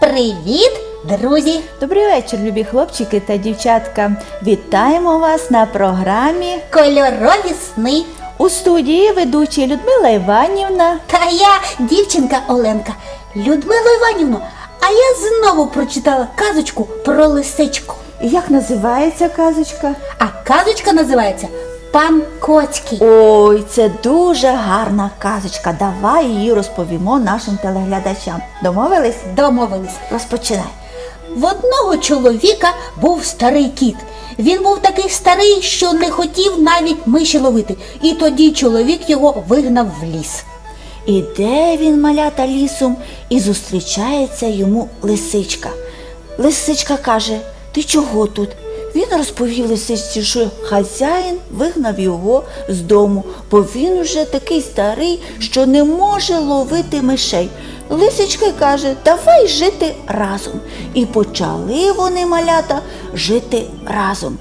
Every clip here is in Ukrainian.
Привіт, друзі! Добрий вечір, любі хлопчики та дівчатка. Вітаємо вас на програмі Кольорові сни. у студії ведучі Людмила Іванівна. Та я дівчинка Оленка. Людмила Іванівна, а я знову прочитала казочку про лисичку. Як називається казочка? А казочка називається Пан Коцький. Ой, це дуже гарна казочка. Давай її розповімо нашим телеглядачам. Домовились? Домовились. Розпочинай. В одного чоловіка був старий кіт. Він був такий старий, що не хотів навіть миші ловити. І тоді чоловік його вигнав в ліс. Іде він малята лісом і зустрічається йому лисичка. Лисичка каже: Ти чого тут? Він розповів лисичці, що хазяїн вигнав його з дому, бо він уже такий старий, що не може ловити мишей. Лисичка каже, давай жити разом. І почали вони малята жити разом.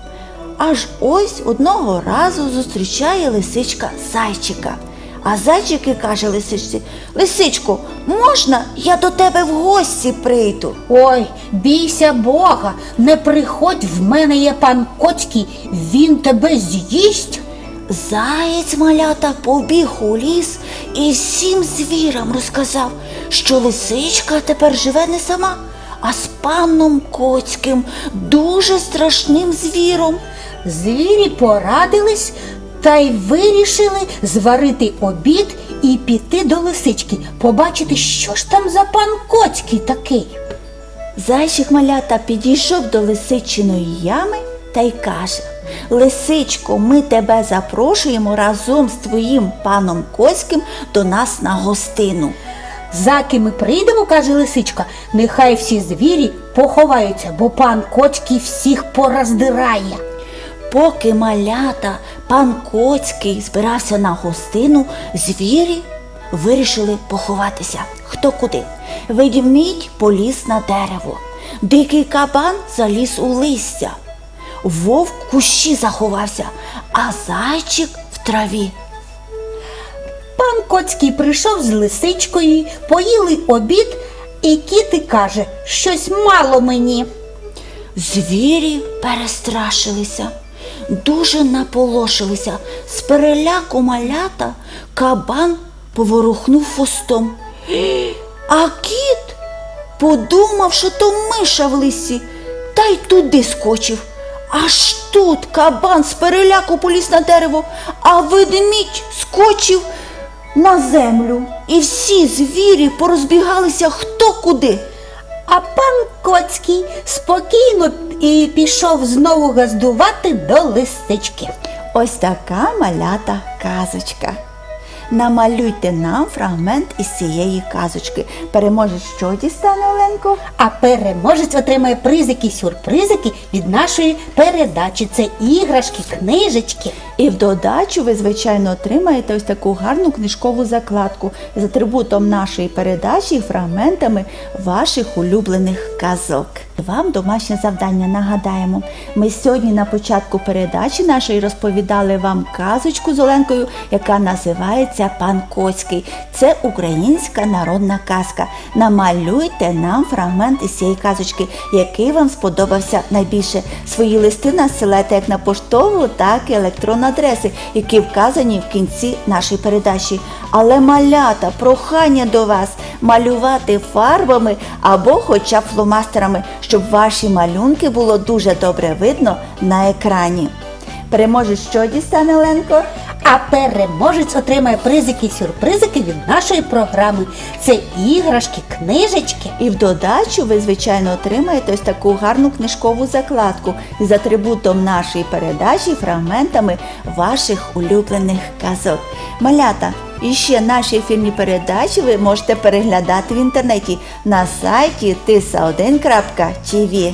Аж ось одного разу зустрічає лисичка зайчика. А зайчик і каже лисичці: Лисичко, можна я до тебе в гості прийду? Ой, бійся Бога, не приходь, в мене є пан Коцький, він тебе з'їсть. Заєць малята побіг у ліс і всім звірам розказав, що лисичка тепер живе не сама, а з паном Коцьким, дуже страшним звіром. Звірі порадились та й вирішили зварити обід і піти до лисички, побачити, що ж там за пан Коцький такий. Зайчик малята підійшов до лисичиної ями та й каже: Лисичко, ми тебе запрошуємо разом з твоїм паном Коським до нас на гостину. Заки ми прийдемо, каже лисичка, нехай всі звірі поховаються, бо пан Коцький всіх пороздирає. Поки малята пан Коцький збирався на гостину, звірі вирішили поховатися. Хто куди? Ведмідь поліз на дерево, дикий кабан заліз у листя, вовк в кущі заховався, а зайчик в траві. Пан Коцький прийшов з лисичкою, поїли обід, і кіти каже, щось мало мені. Звірі перестрашилися, дуже наполошилися. З переляку малята кабан поворухнув хвостом. А кіт подумав, що то миша в лисі, та й туди скочив. Аж тут кабан з переляку поліз на дерево, а ведмідь скочив на землю. І всі звірі порозбігалися хто куди. А пан Коцький спокійно і пішов знову газдувати до лисички. Ось така малята казочка. Намалюйте нам фрагмент із цієї казочки. Переможець що дістане Оленко? А переможець отримає призики, сюрпризики від нашої передачі. Це іграшки, книжечки. І в додачу ви, звичайно, отримаєте ось таку гарну книжкову закладку з атрибутом нашої передачі і фрагментами ваших улюблених казок. Вам домашнє завдання нагадаємо. Ми сьогодні на початку передачі нашої розповідали вам казочку з Оленкою, яка називається Пан Коцький. Це українська народна казка. Намалюйте нам фрагмент із цієї казочки, який вам сподобався найбільше. Свої листи насилайте як на поштову, так і електронну адреси, які вказані в кінці нашої передачі. Але малята, прохання до вас малювати фарбами або хоча б фломастерами, щоб ваші малюнки було дуже добре видно на екрані. Переможе, що дістане Ленко? А переможець отримає призики, сюрпризики від нашої програми. Це іграшки, книжечки. І в додачу ви, звичайно, отримаєте ось таку гарну книжкову закладку із атрибутом нашої передачі, фрагментами ваших улюблених казок. Малята, і ще наші ефірні передачі ви можете переглядати в інтернеті на сайті tisa1.tv.